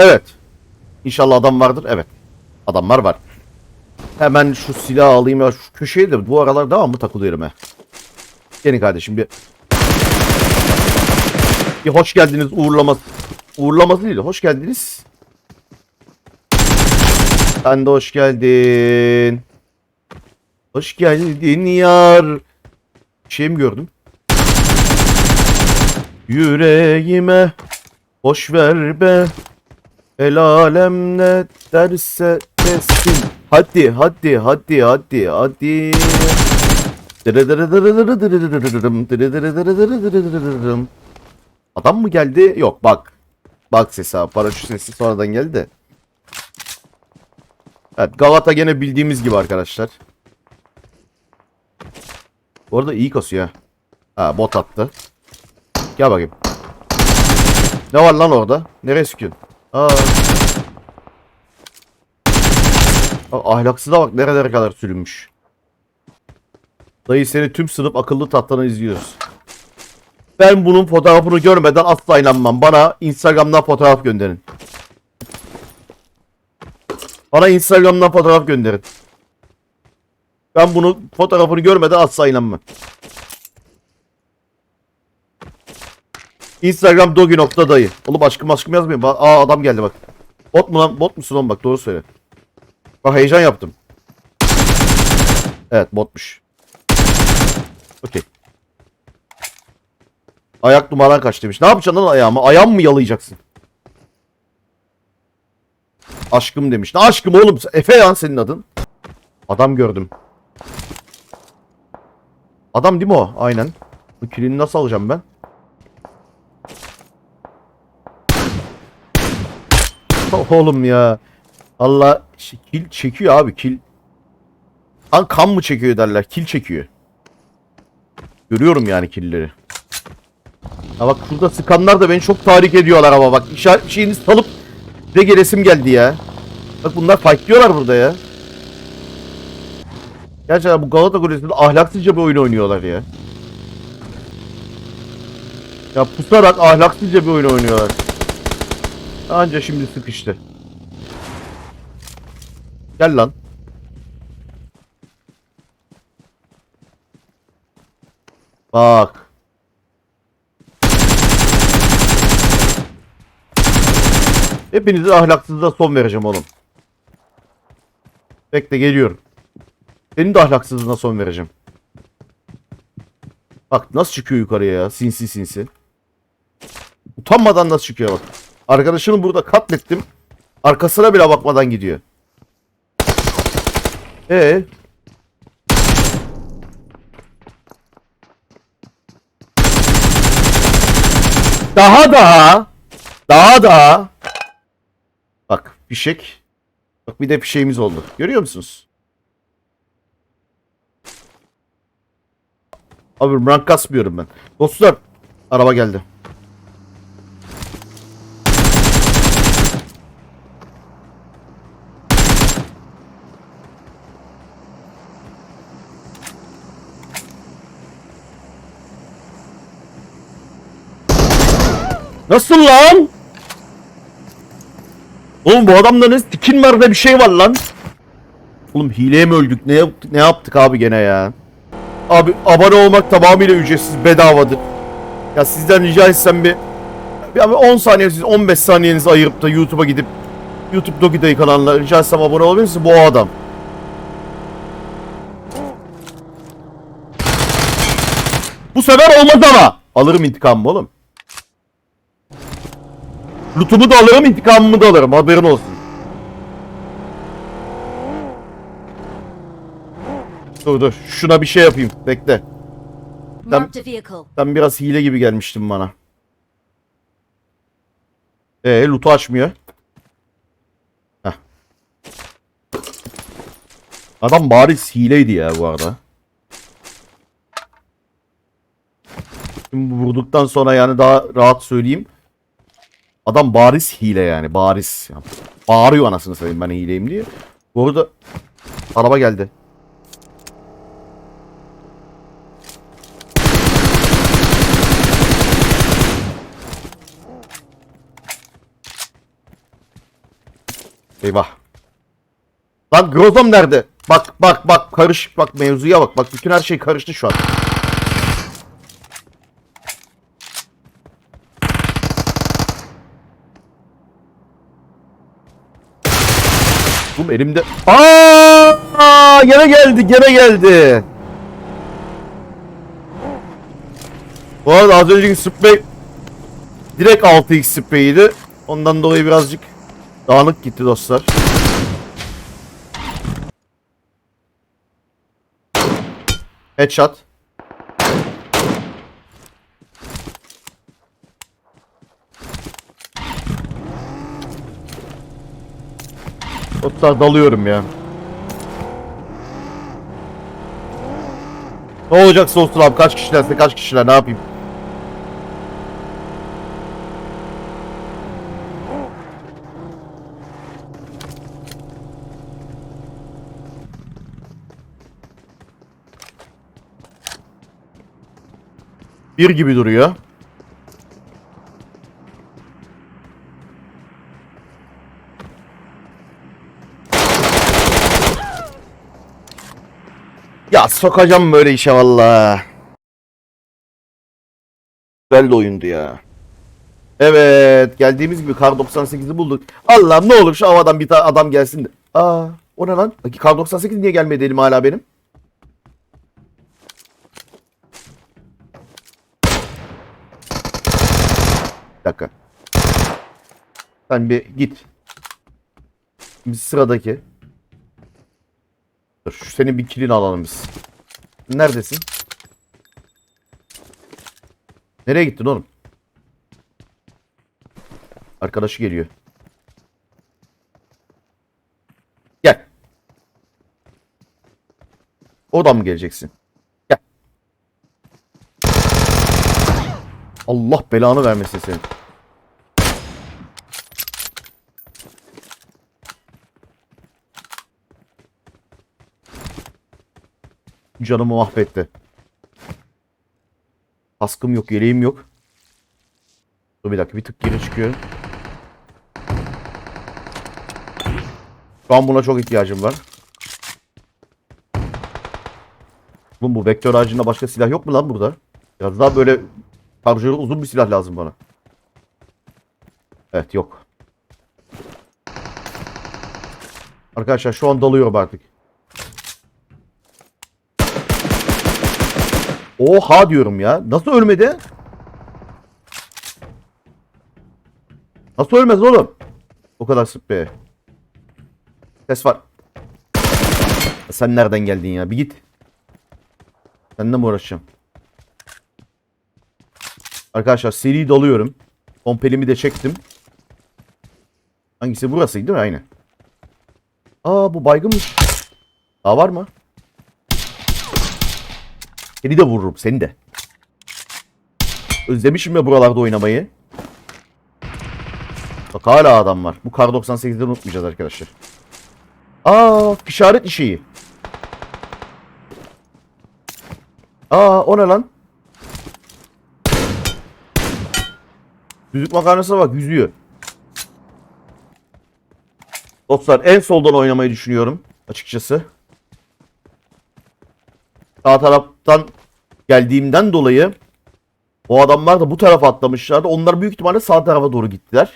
Evet. İnşallah adam vardır. Evet. Adamlar var. Hemen şu silahı alayım ya. Şu köşeye de bu aralar devamlı takılıyorum he. Gelin kardeşim bir. Bir hoş geldiniz uğurlaması. Uğurlaması değil. Hoş geldiniz. Sen de hoş geldin. Hoş geldin yar. Şey mi gördüm? Yüreğime boş ver be. El alem ne derse desin. Hadi hadi hadi hadi hadi. Adam mı geldi? Yok bak. Bak sesi abi. Paraşüt sesi sonradan geldi de. Evet Galata gene bildiğimiz gibi arkadaşlar. Bu arada iyi kasıyor ha. Bot attı. Gel bakayım. Ne var lan orada? Nereye sıkıyorsun? Aa. Aa, ahlaksıza bak nerelere kadar sürünmüş. Dayı seni tüm sınıf akıllı tahtana izliyoruz. Ben bunun fotoğrafını görmeden asla inanmam. Bana Instagram'dan fotoğraf gönderin. Bana Instagram'dan fotoğraf gönderin. Ben bunun fotoğrafını görmeden asla inanmam. Instagram dogi nokta dayı. Oğlum aşkım aşkım yazmayayım. Bak- Aa adam geldi bak. Bot mu lan? Bot musun oğlum bak doğru söyle. Bak heyecan yaptım. Evet botmuş. Okey. Ayak numaran kaç demiş. Ne yapacaksın lan ayağımı? Ayağımı mı yalayacaksın? Aşkım demiş. Ne aşkım oğlum? Efe ya senin adın. Adam gördüm. Adam değil mi o? Aynen. Bu kilini nasıl alacağım ben? Oğlum ya. Allah kil çekiyor abi kil. Lan kan mı çekiyor derler. Kil çekiyor. Görüyorum yani killeri. Ha bak şurada sıkanlar da beni çok tahrik ediyorlar ama bak işaret şeyini salıp size gelesim geldi ya. Bak bunlar fightlıyorlar burada ya. Gerçekten bu Galata Kulesi'nde ahlaksızca bir oyun oynuyorlar ya. Ya pusarak ahlaksızca bir oyun oynuyorlar. Anca şimdi sıkıştı. Gel lan. Bak. Hepinize ahlaksızlığa son vereceğim oğlum. Bekle geliyorum. Senin de ahlaksızlığına son vereceğim. Bak nasıl çıkıyor yukarıya ya. Sinsi sinsi. Utanmadan nasıl çıkıyor bak. Arkadaşını burada katlettim. Arkasına bile bakmadan gidiyor. Ee. Daha daha. Daha daha. Bak fişek. Bak bir de fişeğimiz oldu. Görüyor musunuz? Abi rank kasmıyorum ben. Dostlar. Araba geldi. Nasıl lan? Oğlum bu adamda ne skin var da bir şey var lan. Oğlum hileye mi öldük? Ne yaptık, ne yaptık abi gene ya? Abi abone olmak tamamıyla ücretsiz bedavadır. Ya sizden rica etsem bir, bir abi 10 saniyeniz 15 saniyenizi ayırıp da YouTube'a gidip YouTube Dogi Dayı kanalına rica etsem abone olabilir misin? Bu adam. Bu sefer olmaz ama. Alırım intikamımı oğlum. Lootumu da alırım, intikamımı da alırım. Haberin olsun. Dur dur. Şuna bir şey yapayım. Bekle. Vehicle. Sen biraz hile gibi gelmiştin bana. Ee, loot'u açmıyor. Heh. Adam bariz hileydi ya bu arada. Şimdi vurduktan sonra yani daha rahat söyleyeyim. Adam bariz hile yani bariz. Yani bağırıyor anasını söyleyeyim ben hileyim diye. Bu arada araba geldi. Eyvah. Lan Grozom nerede? Bak bak bak karış bak mevzuya bak. Bak bütün her şey karıştı şu an. Bu elimde. Aa! Gene geldi, gene geldi. Bu arada az önceki sprey direkt 6x spreyiydi. Ondan dolayı birazcık dağınık gitti dostlar. Headshot. Dostlar dalıyorum ya. Ne olacaksa olsun abi kaç kişilerse kaç kişiler ne yapayım. Bir gibi duruyor. Ya sokacağım böyle işe valla. Güzel de oyundu ya. Evet geldiğimiz gibi kar 98'i bulduk. Allah'ım ne olur şu havadan bir tane adam gelsin de. Aa o ne lan? Kar 98 niye gelmedi elim hala benim? Bir dakika. Sen bir git. Şimdi sıradaki. Dur şu senin bir kilini alalım biz. Neredesin? Nereye gittin oğlum? Arkadaşı geliyor. Gel. Odan mı geleceksin? Gel. Allah belanı vermesin senin. Canımı mahvetti. Kaskım yok, yeleğim yok. Dur bir dakika bir tık geri çıkıyorum. Şu an buna çok ihtiyacım var. Oğlum bu vektör haricinde başka silah yok mu lan burada? Biraz daha böyle şarjörü uzun bir silah lazım bana. Evet yok. Arkadaşlar şu an dalıyorum artık. Oha diyorum ya. Nasıl ölmedi? Nasıl ölmez oğlum? O kadar sprey. Ses var. Sen nereden geldin ya? Bir git. Seninle mi uğraşacağım? Arkadaşlar seri dalıyorum. Pompelimi de çektim. Hangisi burasıydı değil mi? Aynen. Aa bu baygınmış. Daha var mı? Seni de vururum seni de. Özlemişim ya buralarda oynamayı. Bak hala adam var. Bu kar 98'de unutmayacağız arkadaşlar. Aa işaret işeği. Aa o ne lan? Düdük makarnasına bak yüzüyor. Dostlar en soldan oynamayı düşünüyorum açıkçası. Sağ taraftan geldiğimden dolayı o adamlar da bu tarafa atlamışlardı. Onlar büyük ihtimalle sağ tarafa doğru gittiler.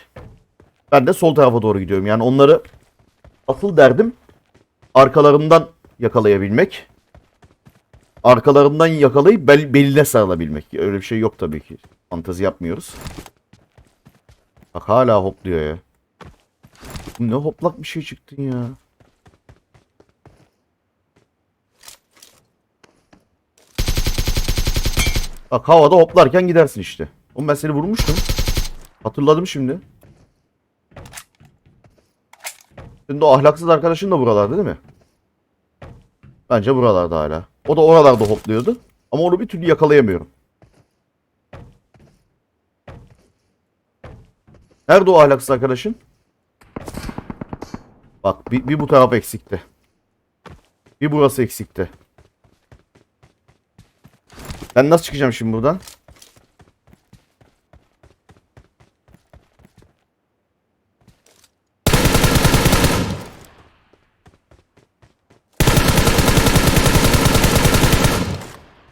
Ben de sol tarafa doğru gidiyorum. Yani onları asıl derdim arkalarından yakalayabilmek. Arkalarından yakalayıp bel, beline sarılabilmek. Öyle bir şey yok tabii ki. Fantezi yapmıyoruz. Bak hala hopluyor ya. Ne hoplak bir şey çıktın ya. Bak havada hoplarken gidersin işte. Oğlum ben seni vurmuştum. Hatırladım şimdi. Şimdi o ahlaksız arkadaşın da buralarda değil mi? Bence buralarda hala. O da oralarda hopluyordu. Ama onu bir türlü yakalayamıyorum. Nerede o ahlaksız arkadaşın? Bak bir, bir bu taraf eksikti. Bir burası eksikti. Ben nasıl çıkacağım şimdi buradan?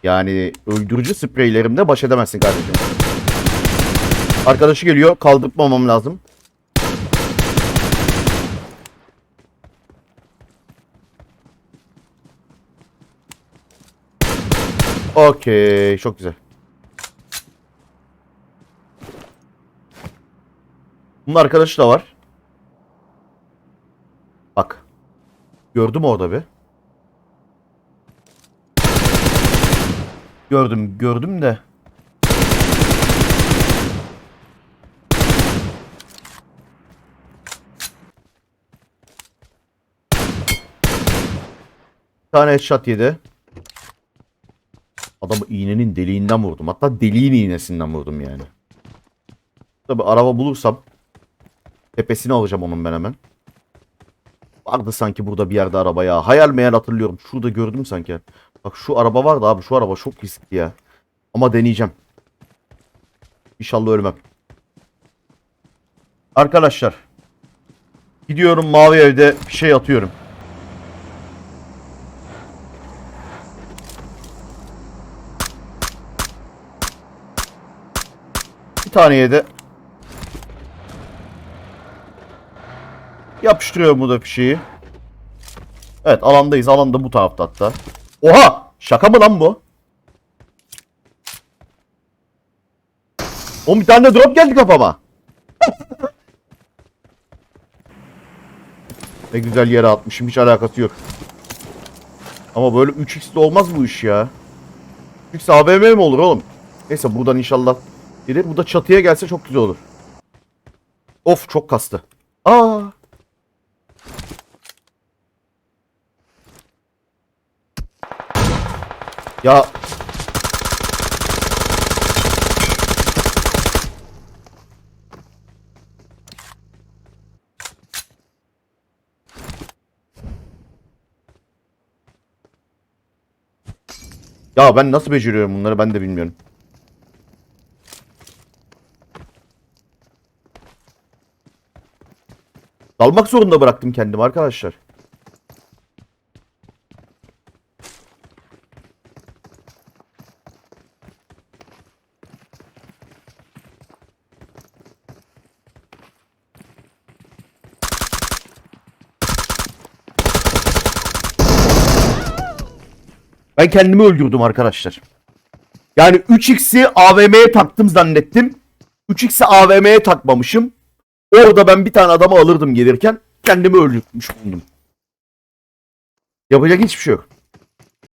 Yani öldürücü spreylerimle baş edemezsin kardeşim. Arkadaşı geliyor. Kaldırmamam lazım. Okey. Çok güzel. Bunun arkadaşı da var. Bak. Gördüm orada bir. Gördüm, gördüm de. Bir tane headshot yedi. Adamı iğnenin deliğinden vurdum. Hatta deliğin iğnesinden vurdum yani. Tabi araba bulursam tepesini alacağım onun ben hemen. Vardı sanki burada bir yerde araba ya. Hayal meyal hatırlıyorum. Şurada gördüm sanki. Bak şu araba vardı abi. Şu araba çok riskli ya. Ama deneyeceğim. İnşallah ölmem. Arkadaşlar. Gidiyorum mavi evde bir şey atıyorum. Bir taneye de yapıştırıyorum bu da fişeği. Evet alandayız. Alanda bu tarafta hatta. Oha! Şaka mı lan bu? Oğlum bir tane drop geldi kafama. ne güzel yere atmışım. Hiç alakası yok. Ama böyle 3x'de olmaz bu iş ya. 3x AVM mi olur oğlum? Neyse buradan inşallah gelir. Bu da çatıya gelse çok güzel olur. Of çok kastı. Aa. Ya Ya ben nasıl beceriyorum bunları ben de bilmiyorum. Dalmak zorunda bıraktım kendimi arkadaşlar. Ben kendimi öldürdüm arkadaşlar. Yani 3x'i AVM'ye taktım zannettim. 3x'i AVM'ye takmamışım. Orada ben bir tane adamı alırdım gelirken kendimi öldürmüş buldum. Yapacak hiçbir şey yok.